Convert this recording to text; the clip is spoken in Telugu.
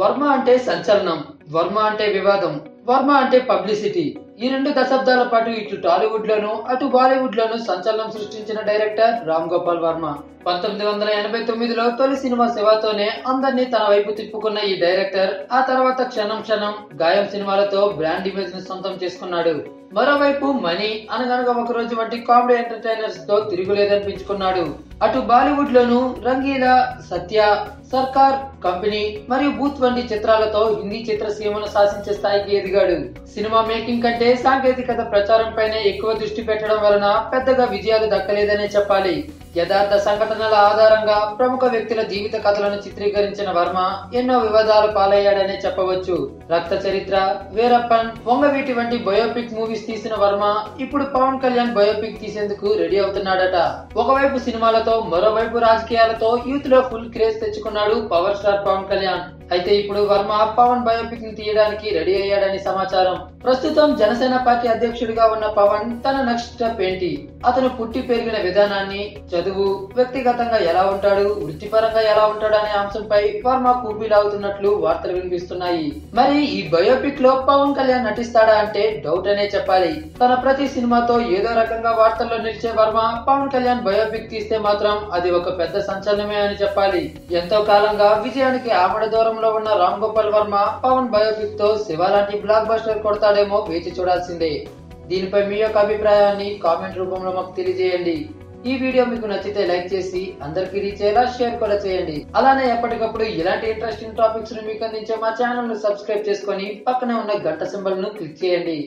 వర్మ అంటే సంచలనం. వర్మ అంటే వివాదం వర్మ అంటే పబ్లిసిటీ. ఈ రెండు దశాబ్దాల పాటు ఇటు టాలీవుడ్ లోను అటు బాలీవుడ్ లోను సంచలనం సృష్టించిన డైరెక్టర్ రామ్ గోపాల్ వర్మ. పంతొమ్మిది వందల ఎనభై తొమ్మిదిలో తొలి సినిమా శివాతోనే అందరినీ తన వైపు తిప్పుకున్న ఈ డైరెక్టర్ ఆ తర్వాత క్షణం క్షణం గాయం సినిమాలతో బ్రాండ్ ఇమేజ్ని సొంతం చేసుకున్నాడు. మరోవైపు మనీ అనగనగా ఒక రోజు వంటి కామెడీ ఎంటర్టైనర్స్తో తిరుగులేదనిపించుకున్నాడు. అటు బాలీవుడ్ లోను రంగీలా సత్య సర్కార్ కంపెనీ మరియు బూత్ వంటి చిత్రాలతో హిందీ చిత్రసీమను శాసించే స్థాయికి ఎదిగాడు. సినిమా మేకింగ్ కంటే సాంకేతికత ప్రచారం పైన ఎక్కువ దృష్టి పెట్టడం వలన పెద్దగా విజయాలు దక్కలేదనే చెప్పాలి. యథార్థ సంఘటనల ఆధారంగా ప్రముఖ వ్యక్తుల జీవిత కథలను చిత్రీకరించిన వర్మ ఎన్నో వివాదాలు పాలయ్యాడనే చెప్పవచ్చు. రక్త చరిత్ర వీరప్పన్ వంగవీటి వంటి బయోపిక్ మూవీస్ తీసిన వర్మ ఇప్పుడు పవన్ కళ్యాణ్ బయోపిక్ తీసేందుకు రెడీ అవుతున్నాడట. ఒకవైపు సినిమాలతో మరోవైపు రాజకీయాలతో యూత్లో ఫుల్ క్రేజ్ తెచ్చుకున్నాడు పవర్ స్టార్ పవన్ కళ్యాణ్. అయితే ఇప్పుడు వర్మ పవన్ బయోపిక్ని తీయడానికి రెడీ అయ్యాడని సమాచారం. ప్రస్తుతం జనసేన పార్టీ అధ్యక్షుడిగా ఉన్న పవన్ తన నెక్స్ట్ స్టెప్ ఏంటి? అతను పుట్టి పెరిగిన విధానాన్ని చదువు వ్యక్తిగతంగా ఎలా ఉంటాడు వృత్తిపరంగా ఎలా ఉంటాడు అనే అంశంపై వర్మ కూపీలాగుతున్నట్లు వార్తలు వినిపిస్తున్నాయి. మరి ఈ బయోపిక్లో పవన్ కళ్యాణ్ నటిస్తాడా అంటే డౌట్ అనే చెప్పాలి. తన ప్రతి సినిమాతో ఏదో రకంగా వార్తల్లో నిలిచే వర్మ పవన్ కళ్యాణ్ బయోపిక్ తీస్తే మాత్రం అది ఒక పెద్ద సంచలనమే అని చెప్పాలి. ఎంతో కాలంగా విజయానికి ఆమడ దూరంలో ఉన్న రామ్ గోపాల్ వర్మ పవన్ బయోపిక్తో శివ లాంటి బ్లాక్ బస్టర్ కొడతాడేమో వేచి చూడాల్సిందే. దీనిపై మీ యొక్క అభిప్రాయాన్ని కామెంట్ రూపంలో మాకు తెలియజేయండి. ఈ వీడియో మీకు నచ్చితే లైక్ చేసి అందరికీ రీచ్ అయ్యేలా షేర్ కూడా చేయండి. అలానే ఎప్పటికప్పుడు ఇలాంటి ఇంట్రెస్టింగ్ టాపిక్స్ను మీకు అందించే మా ఛానల్ను సబ్స్క్రైబ్ చేసుకొని పక్కనే ఉన్న గంట సింబల్ను క్లిక్ చేయండి.